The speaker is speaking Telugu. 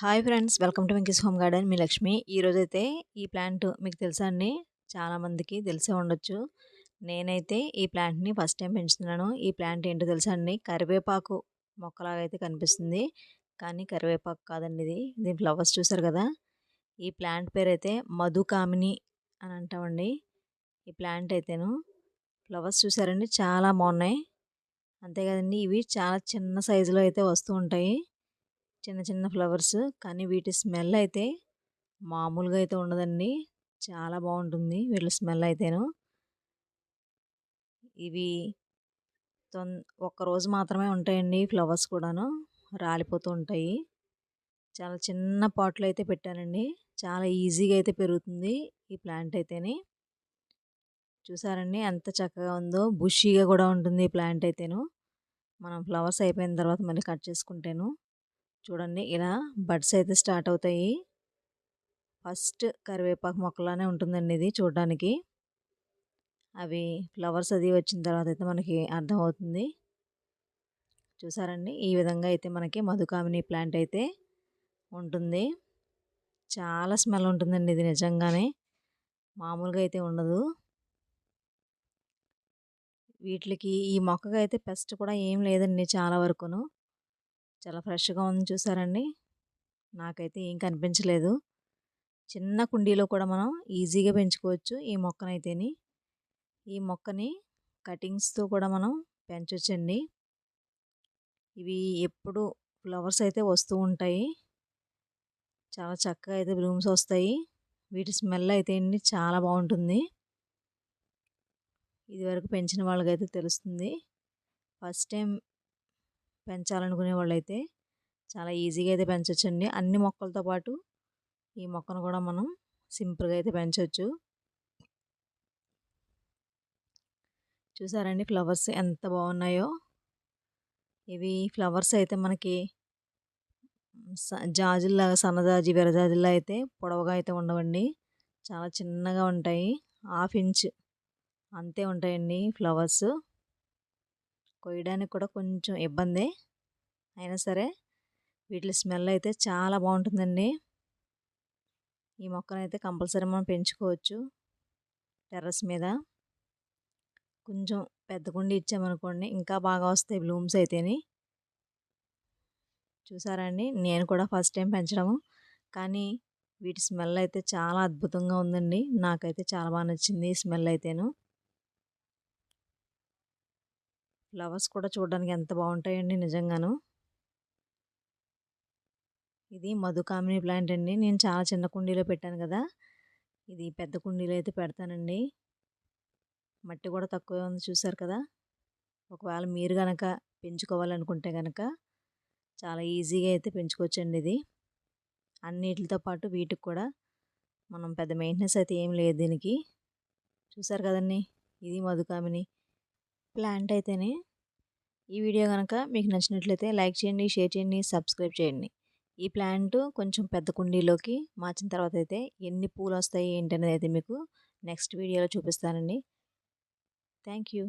Hi friends welcome to Venky's home garden. మీ లక్ష్మి. ఈరోజైతే ఈ ప్లాంట్ మీకు తెలుసా అండి? చాలామందికి తెలిసే ఉండొచ్చు. నేనైతే ఈ ప్లాంట్ని ఫస్ట్ టైం పెంచుతున్నాను. ఈ ప్లాంట్ ఏంటో తెలుసా అండి? కరివేపాకు మొక్కలాగా అయితే కనిపిస్తుంది. కానీ కరివేపాకు కాదండి ఇది. దీని ఫ్లవర్స్ చూసారు కదా? ఈ ప్లాంట్ పేరైతే మధుకామిని అని అంటామండి. ఈ ప్లాంట్ అయితేను ఫ్లవర్స్ చూసారండి? చాలా బాగున్నాయి. అంతే కదండి. ఇవి చాలా చిన్న సైజులో అయితే వస్తూ ఉంటాయి. చిన్న చిన్న ఫ్లవర్స్. కానీ వీటి స్మెల్ అయితే మామూలుగా అయితే ఉండదండి. చాలా బాగుంటుంది వీళ్ళ స్మెల్ అయితేను. ఇవి తొన్ ఒక్కరోజు మాత్రమే ఉంటాయండి ఫ్లవర్స్ కూడాను. రాలిపోతూ ఉంటాయి. చాలా చిన్న పాట్లో అయితే పెట్టానండి. చాలా ఈజీగా అయితే పెరుగుతుంది ఈ ప్లాంట్ అయితేనే. చూసారండి ఎంత చక్కగా ఉందో. బుషీగా కూడా ఉంటుంది ఈ ప్లాంట్ అయితేను. మనం ఫ్లవర్స్ అయిపోయిన తర్వాత మళ్ళీ కట్ చేసుకుంటేను. చూడండి ఇలా బడ్స్ అయితే స్టార్ట్ అవుతాయి. ఫస్ట్ కరివేపాకు మొక్కలానే ఉంటుందండి ఇది చూడడానికి. అవి ఫ్లవర్స్ అది వచ్చిన తర్వాత అయితే మనకి అర్థమవుతుంది. చూసారండి? ఈ విధంగా అయితే మనకి మధుకామిని ప్లాంట్ అయితే ఉంటుంది. చాలా స్మెల్ ఉంటుందండి ఇది నిజంగానే. మామూలుగా అయితే ఉండదు. వీటికి ఈ మొక్కగా అయితే పెస్ట్ కూడా ఏం లేదండి చాలా వరకును. చాలా ఫ్రెష్గా ఉంది చూసారండి. నాకైతే ఏం కనిపించలేదు. చిన్న కుండీలో కూడా మనం ఈజీగా పెంచుకోవచ్చు ఈ మొక్కనైతేని. ఈ మొక్కని కటింగ్స్తో కూడా మనం పెంచవచ్చండి ఇవి ఎప్పుడు ఫ్లవర్స్ అయితే వస్తూ ఉంటాయి. చాలా చక్కగా అయితే బ్లూమ్స్ వస్తాయి. వీటి స్మెల్ అయితే అండి చాలా బాగుంటుంది. ఇది వరకు పెంచిన వాళ్ళకైతే తెలుస్తుంది. ఫస్ట్ టైం పెంచాలనుకునే వాళ్ళైతే చాలా ఈజీగా అయితే పెంచవచ్చండి అన్ని మొక్కలతో పాటు ఈ మొక్కను కూడా మనం సింపుల్గా అయితే పెంచవచ్చు చూసారండి ఫ్లవర్స్ ఎంత బాగున్నాయో. ఇవి ఫ్లవర్స్ అయితే మనకి జాజుల్లాగా సన్నజాజి విరజాజుల్లా అయితే పొడవుగా అయితే ఉండవండి. చాలా చిన్నగా ఉంటాయి. హాఫ్ ఇంచ్ అంతే ఉంటాయండి ఫ్లవర్స్. కొయ్యడానికి కూడా కొంచెం ఇబ్బంది అయినా సరే వీటి స్మెల్ అయితే చాలా బాగుంటుందండి. ఈ మొక్కనైతే కంపల్సరీ మనం పెంచుకోవచ్చు టెర్రస్ మీద. కొంచెం పెద్ద కుండి ఇచ్చామనుకోండి ఇంకా బాగా వస్తాయి బ్లూమ్స్ అయితేని. చూసారండి నేను కూడా ఫస్ట్ టైం పెంచడము. కానీ వీటి స్మెల్ అయితే చాలా అద్భుతంగా ఉందండి. నాకైతే చాలా బాగా నచ్చింది స్మెల్ అయితేను. ఫ్లవర్స్ కూడా చూడడానికి ఎంత బాగుంటాయండి నిజంగాను. ఇది మధుకామిని ప్లాంట్ అండి. నేను చాలా చిన్న కుండీలో పెట్టాను కదా. ఇది పెద్ద కుండీలో అయితే పెడతానండి. మట్టి కూడా తక్కువే ఉంది చూసారు కదా. ఒకవేళ మీరు కనుక పెంచుకోవాలనుకుంటే కనుక చాలా ఈజీగా అయితే పెంచుకోవచ్చండి ఇది. అన్నిటితో పాటు వీటికి కూడా మనం పెద్ద మెయింటెనెన్స్ అయితే ఏం లేదు దీనికి. చూసారు కదండి. ఇది మధుకామిని ప్లాంట్ అయితేనే ఈ వీడియో కనుక మీకు నచ్చినట్లయితే లైక్ చేయండి షేర్ చేయండి సబ్స్క్రైబ్ చేయండి. ఈ ప్లాంట్ కొంచెం పెద్ద కుండీలోకి మార్చిన తర్వాత అయితే ఎన్ని పూలు వస్తాయి ఏంటనేది అయితే మీకు నెక్స్ట్ వీడియోలో చూపిస్తానండి. Thank you